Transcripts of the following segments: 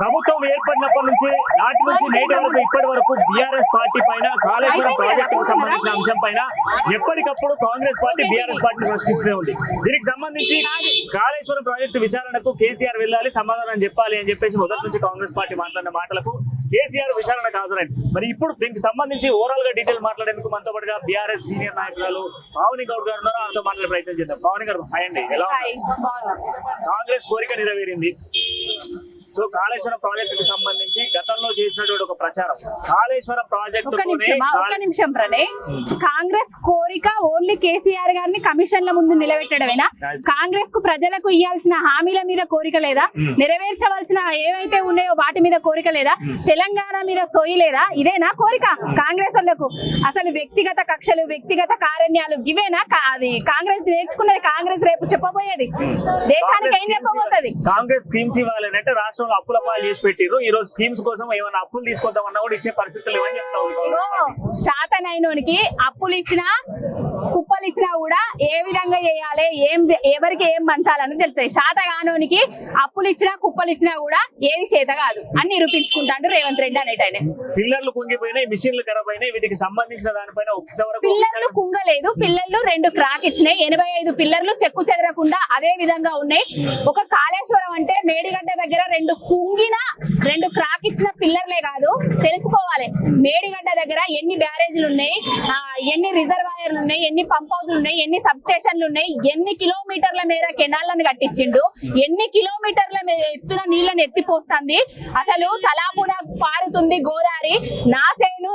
ప్రభుత్వం ఏర్పడినప్పటి నుంచి నాటి నుంచి నేటి వరకు ఇప్పటి వరకు బీఆర్ఎస్ పార్టీ పైన కాళేశ్వరం ప్రాజెక్టుకు సంబంధించిన అంశం పైన ఎప్పటికప్పుడు కాంగ్రెస్ పార్టీ బీఆర్ఎస్ పార్టీ ప్రశ్నిస్తూనే ఉంది. దీనికి సంబంధించి కాళేశ్వరం ప్రాజెక్టు విచారణకు కేసీఆర్ వెళ్ళాలి సమాధానం చెప్పాలి అని చెప్పేసి మొదటి నుంచి కాంగ్రెస్ పార్టీ మాట్లాడిన మాటలకు కేసీఆర్ విచారణకు హాజరైంది. మరి ఇప్పుడు దీనికి సంబంధించి ఓవరాల్గా డీటెయిల్ మాట్లాడేందుకు మనతో పాటుగా బీఆర్ఎస్ సీనియర్ నాయకురాలు పావని గౌడ్ గారు ఉన్నారు. ఆయనతో మాట్లాడే ప్రయత్నం చేద్దాం. పావని గారు హాయ్ అండి. ఎలా. కాంగ్రెస్ కోరిక నెరవేరింది. సో కాళేశ్వరం ప్రాజెక్టుకు సంబంధించి గతంలో చేసినటువంటి ఒక ప్రచారం. కాళేశ్వరం ప్రాజెక్టు నిమిషం ప్రణయ్. కాంగ్రెస్ కోరిక ఓన్లీ కేసీఆర్ గారిని కమిషన్ల ముందు నిలబెట్టడమేనా. కాంగ్రెస్కు ప్రజలకు ఇవ్వాల్సిన హామీల మీద కోరిక లేదా. నెరవేర్చవలసిన ఏవైతే ఉన్నాయో వాటి మీద కోరిక లేదా? తెలంగాణ మీద సోయి లేదా? ఇదేనా కోరిక కాంగ్రెస్ వాళ్ళకు? అసలు వ్యక్తిగత కక్షలు వ్యక్తిగత కారణ్యాలు ఇవేనా? అది కాంగ్రెస్ నేర్చుకున్నది కాంగ్రెస్ రేపు చెప్పబోయేది. దేశానికి ఏం చెప్పబోతుంది? కాంగ్రెస్ స్కీమ్స్ ఇవ్వాలని అంటే రాష్ట్రంలో అప్పుల పాలు చేసి పెట్టిర్రు. ఈ రోజు స్కీమ్స్ కోసం ఏమైనా అప్పులు తీసుకొద్దామన్నా కూడా ఇచ్చే పరిస్థితులు ఏమని చెప్తా ఉంది శాతనైనోనికి అప్పులు ఇచ్చినా కుప్పలు ఇచ్చినా కూడా ఏ విధంగా చేయాలి? ఏం ఎవరికి ఏం పంచాలని తెలుస్తుంది. శాత కానోనికి అప్పులు ఇచ్చినా కుప్పలు ఇచ్చినా కూడా ఏది చేత కాదు అని నిరూపించుకుంటాడు రేవంత్ రెడ్డి అనేటైన పిల్లర్లు కుంగిపోయినాయి మిషన్లు ఖరాబ్ అయినాయి వీటికి సంబంధించిన దానిపైన పిల్లర్లు కుంగలేదు పిల్లర్లు రెండు క్రాక్ ఇచ్చినాయి. ఎనభై ఐదు పిల్లర్లు చెక్కు చెదరకుండా అదే విధంగా ఉన్నాయి. ఒక కాళేశ్వరం అంటే మేడిగడ్డ దగ్గర రెండు కుంగిన రెండు క్రాక్ ఇచ్చిన పిల్లర్లే కాదు తెలుసుకోవాలి. మేడిగడ్డ దగ్గర ఎన్ని బ్యారేజ్లు ఉన్నాయి ఎన్ని రిజర్వాయర్లు ఉన్నాయి ఎన్ని ఎన్ని పంప్ హౌస్లు ఉన్నాయి ఎన్ని సబ్ స్టేషన్లు ఉన్నాయి ఎన్ని కిలోమీటర్ల మేర కెనాలను కట్టించిండు ఎన్ని కిలోమీటర్ల మే- ఎత్తున నీళ్ళని ఎత్తిపోస్తుంది. అసలు తలాపున పారుతుంది గోదావరి నా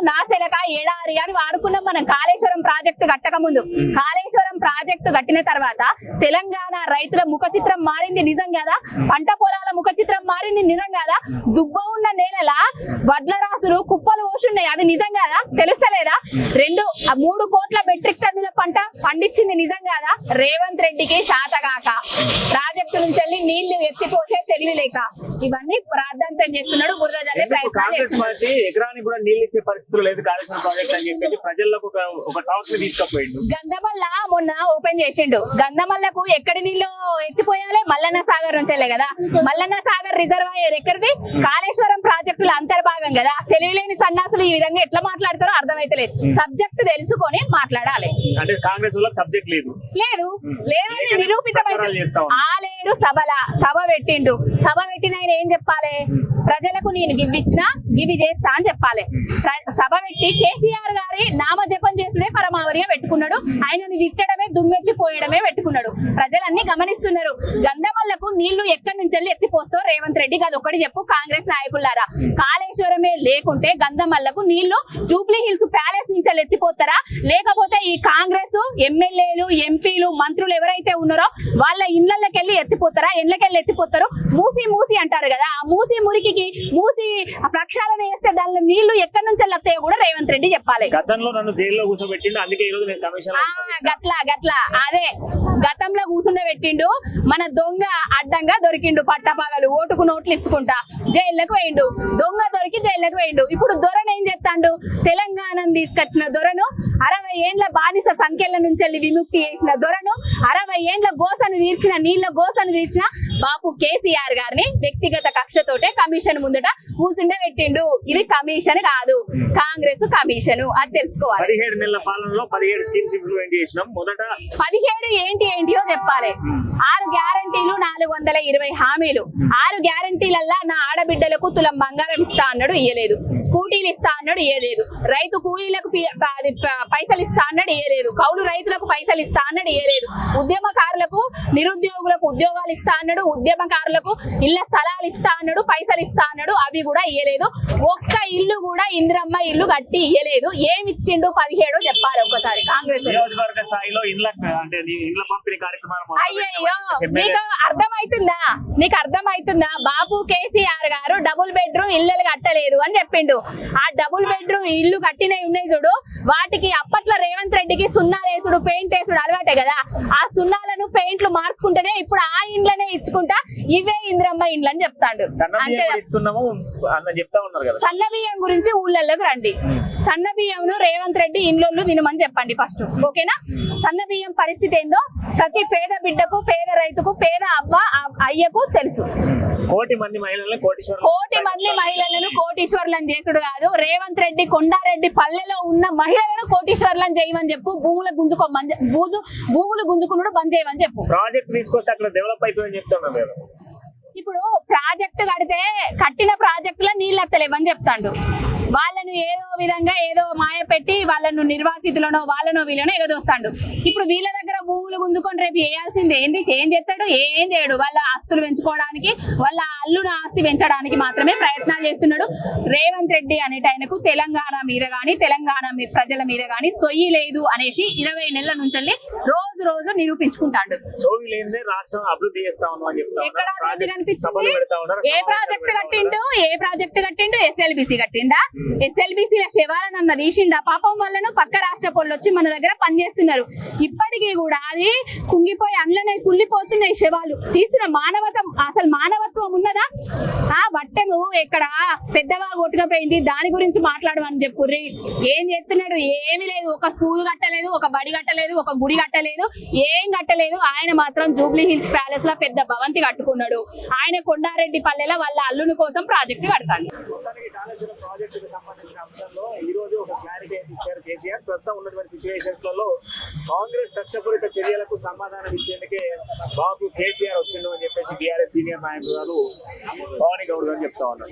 సేను నా సెలక ఎడారి అని వాడుకున్నాం మనం కాళేశ్వరం ప్రాజెక్టు కట్టక ముందు. కాళేశ్వరం ప్రాజెక్టు కట్టిన తర్వాత తెలంగాణ రైతుల ముఖ చిత్రం మారింది నిజం కదా? పంట పొలాల ముఖ చిత్రం మారింది నిజం కదా? దుబ్బ ఉన్న నేలల వడ్ల రాసులు కుప్పలు పోసున్నాయి. అది నిజం కదా? తెలుస్తలేదా? రెండు మూడు కోట్ల మెట్రిక్ టన్నుల పంట పండించింది నిజం కదా? రేవంత్ రెడ్డికి శాతగాక ప్రాజెక్టు నుంచి వెళ్ళి నీళ్ళు ఎత్తిపోసే తెలివి లేక. ఇవన్నీ ప్రార్థాంతం చేస్తున్నాడు బురద జల్లే ఎందుకు ప్రయత్నాలు చేస్తున్నాడు. ఎకరానికి కూడా నీళ్ళు ఇచ్చే పరిస్థితులు లేదు కాళేశ్వరం ప్రాజెక్ట్ అని చెప్పేసి ప్రజల్లోకి ఒక ఒక టాక్ని తీసుకపోయిండు. గంధమల్ల మొన్న ఓపెన్ చేసిండు. గంధమల్లకు ఎక్కడి నీళ్ళు ఎత్తిపోయా మల్లన్న సాగర్ నుంచెల్లే కదా? మల్లన్న సాగర్ రిజర్వాయర్ ఎక్కడిది? కాళేశ్వరం ప్రాజెక్టుల అంతర్భాగం కదా? తెలివిలేని సన్నాసులు ఈ విధంగా ఎట్లా మాట్లాడతారో అర్థమైతలేదు. సబ్జెక్ట్ తెలుసుకొని మాట్లాడాలి. అంటే కాంగ్రెస్ వాళ్ళకి సబ్జెక్ట్ లేదు. లేదు. లేదని లేకనే నిరూపితమైతే ఉన్నారు. ఆలేరు సభల సభ పెట్టిండు. సభ పెట్టిన ఆయన ఏం చెప్పాలి? ప్రజలకు నేను గివి ఇచ్చినా గివి చేస్తా అని చెప్పాలి. సభ పెట్టి కేసీఆర్ గారి నామజపం చేసుడే పరమావధిగా పెట్టుకున్నాడు. ఆయనను విత్తడమే దుమ్మెత్తి పోయడమే పెట్టుకున్నాడు. ప్రజలన్నీ గమనిస్తున్నారు. గంధమల్లకు నీళ్ళు ఎక్కడి నుంచి వెళ్ళి ఎత్తిపోస్తో రేవంత్ రెడ్డి? అది ఒకటి చెప్పు కాంగ్రెస్ నాయకులారా? కాళేశ్వరమే లేకుంటే గంధమల్లకు నీళ్ళు జూబ్లీ హిల్స్ ప్యాలెస్ నుంచి ఎత్తిపోతారా? లేకపోతే ఈ కాంగ్రెస్ ఎమ్మెల్యేలు ఎంపీలు మంత్రులు ఎవరైతే ఉన్నారో వాళ్ళ ఇళ్ళకి వెళ్ళి ఎత్తిపోతారా? ఇళ్ళకెళ్ళి ఎత్తిపోతారు? మూసి మూసి అంటారు కదా. ఆ మూసి మురికికి మూసి ప్రక్షాళన చేస్తే దానిలో నీళ్ళు ఎక్కడి నుంచి వెళ్ళి వస్తాయో కూడా రేవంత్ రెడ్డి చెప్పాలి. గతంలో నన్ను జైల్లో కూర్చోబెట్టిండు అందుకే ఈ రోజు నేను కమిషన్ ఆ గట్ల గట్ల. అదే గతంలో కూర్చుండే పెట్టిండు మన దొంగ అడ్డంగా దొరికిండు పట్టపగలు ఓటుకు నోట్లు ఇచ్చుకుంటా జైళ్ళకు వేయిండు దొంగ దొరికి జైళ్ళకు వేయిండు ఇప్పుడు దొరను ఏం చేస్తాడు? తెలంగాణను తీసుకొచ్చిన దొరను అరవై ఏండ్ల బానిస సంఖ్యల నుంచి వెళ్ళి విముక్తి చేసిన దొరను అరవై ఏండ్ల గోసను తీర్చిన నీళ్ళ గోసను తీర్చిన బాపు కేసీఆర్ గారిని వ్యక్తిగత కక్షతోటే కమిషన్ ముందట కూర్చుండే పెట్టిండు. ఇది కమిషన్ కాదు కాంగ్రెస్ కమిషన్. అది తెలుసుకోవాలి. పదిహేడు నెలల పాలనలో పదిహేడు స్కీమ్స్ ఇంప్లిమెంట్ చేసినాం. మొదట పదిహేడు ఏంటి ఏంటియో చెప్పాలి. ఆరు గ్యారంటీలు నాలుగు వందల ఇరవై హామీలు. ఆరు గ్యారంటీలల్లా నా ఆడబిడ్డలకు తులం బంగారం ఇస్తా అన్నాడు ఇయ్యలేదు. స్కూటీలు ఇస్తా అన్నాడు ఇయ్యలేదు. రైతు కూలీలకు పైసలు ఇస్తా అన్నాడు ఇయ్యలేదు. కౌలు రైతులకు పైసలు ఇస్తా అన్నాడు ఇయ్యలేదు. ఉద్యమకారులకు నిరుద్యోగులకు ఉద్యోగాలు ఇస్తా అన్నాడు ఉద్యమకారులకు ఇళ్ళ స్థలాలు ఇస్తా అన్నాడు పైసలు ఇస్తా అన్నాడు అవి కూడా ఇయ్యలేదు. ఒక్క ఇల్లు కూడా ఇందిరమ్మ ఇల్లు కట్టి ఇయ్యలేదు. ఏమి ఇచ్చిండు పదిహేడో చెప్పాలి ఒక్కసారి కాంగ్రెస్. నియోజకవర్గ స్థాయిలో ఇండ్ల అంటే ఇండ్ల పంపిణీ కార్యక్రమాలు. ఎమ్మెల్యే నీకు అర్థమైతుందా నీకు అర్థమైతుందా బాబు ఇల్లు కట్టలేదు అని చెప్పిండు. ఆ డబుల్ బెడ్రూమ్ ఇల్లు కట్టినవి ఉన్నాయి చూడు. వాటికి అప్పట్లో రేవంత్ రెడ్డికి సున్నాలు వేసుడు పెయింట్ వేసుడు అలవాటే కదా. ఆ సున్నాలను పెయింట్లు మార్చుకుంటేనే ఇప్పుడు ఆ ఇండ్లనే ఇచ్చుకుంటా ఇవే ఇంద్రమ్మ ఇండ్లు అని చెప్తాడు. సన్న అంతే బియ్యం సన్న బియ్యం గురించి ఊళ్ళల్లోకి రండి. సన్న బియ్యంను రేవంత్ రెడ్డి ఇండ్లు తినమని చెప్పండి ఫస్ట్. ఓకేనా? సన్న బియ్యం పరిస్థితి ఏందో ప్రతి పేద బిడ్డకు పేద రైతుకు పేద అవ్వ ఆ- అయ్యకు తెలుసు. కోటి మంది కోటీశ్వరం కోటి మంది మహిళలను కోటీశ్వర్లను చేసుడు కాదు. రేవంత్ రెడ్డి కొండారెడ్డి పల్లెలో ఉన్న మహిళలను కోటీశ్వర్లను చేయమని చెప్పు. భూములు గుంజుకోమని చె- భూజు భూములు గుంజుకున్నాడు బంద్ చేయమని చెప్పు. ప్రాజెక్ట్ తీసుకొస్తే అక్కడ డెవలప్ అయిపోయిందని చెప్తున్నాం కదా ఇప్పుడు ప్రాజెక్టు కడితే కట్టిన ప్రాజెక్టులో నీళ్ళు వస్తలేవని చెప్తాడు. వాళ్ళను ఏదో విధంగా ఏదో మాయ పెట్టి వాళ్ళను నిర్వాసితులనో వాళ్ళనో వీళ్ళనో ఎగదోస్తాడు. ఇప్పుడు వీళ్ళ దగ్గర భూములు గుంజుకొని రేపు వేయాల్సింది ఏంటి? ఏం చేస్తాడు? ఏం చేయడు? వాళ్ళ ఆస్తులు పెంచుకోవడానికి వాళ్ళ అల్లున ఆస్తి పెంచడానికి మాత్రమే ప్రయత్నాలు చేస్తున్నాడు. రేవంత్ రెడ్డి అనేట ఆయనకు తెలంగాణ మీద కానీ తెలంగాణ ప్రజల మీద కానీ సొయ్యి లేదు అనేసి ఇరవై నెలల నుంచి రోజు రోజు నిరూపించుకుంటాడు. లేనిదే రాష్ట్రం అభివృద్ధి చేస్తా ఉన్నాం ఏ ప్రాజెక్ట్ కట్టిండు. ఏ ప్రాజెక్ట్ కట్టిండు? ఎస్ఎల్బిసి కట్టిండా? ఎస్ఎల్బిసి శివాలనన్న తీసిండా? పాపం వాళ్ళను పక్క రాష్ట్ర వచ్చి మన దగ్గర పనిచేస్తున్నారు. ఇప్పటికీ కూడా అది కుంగిపోయి అందులోనే కుళ్ళిపోతున్నాయి శవాలు. తీసిన మానవతం అసలు మానవత్వం ఉన్నదా? ఆ వట్టెను ఇక్కడ పెద్దవా కొట్టుకపోయింది? దాని గురించి మాట్లాడమని చెప్పుర్రి ఏం చేస్తున్నాడు? ఏమీ లేదు. ఒక స్కూల్ కట్టలేదు ఒక బడి కట్టలేదు ఒక గుడి కట్టలేదు. కట్టలేదు. ఏం కట్టలేదు. ఆయన మాత్రం జూబ్లీ హిల్స్ ప్యాలెస్లో పెద్ద భవంతి కట్టుకున్నాడు. ఆయన కొండారెడ్డి పల్లెల వాళ్ళ అల్లుని కోసం ప్రాజెక్టు కడతాడు ఈ రోజు ఒక ప్రస్తుతం ఉన్నటువంటి సిచ్యువేషన్స్లలో కాంగ్రెస్ కక్షపూరిత చర్యలకు సమాధానం ఇచ్చేందుకే బాబు కేసీఆర్ వచ్చిండు అని చెప్పేసి బీఆర్ఎస్ సీనియర్ నాయకులు భవానీ గౌడ్ గారు చెప్తా ఉన్నారు.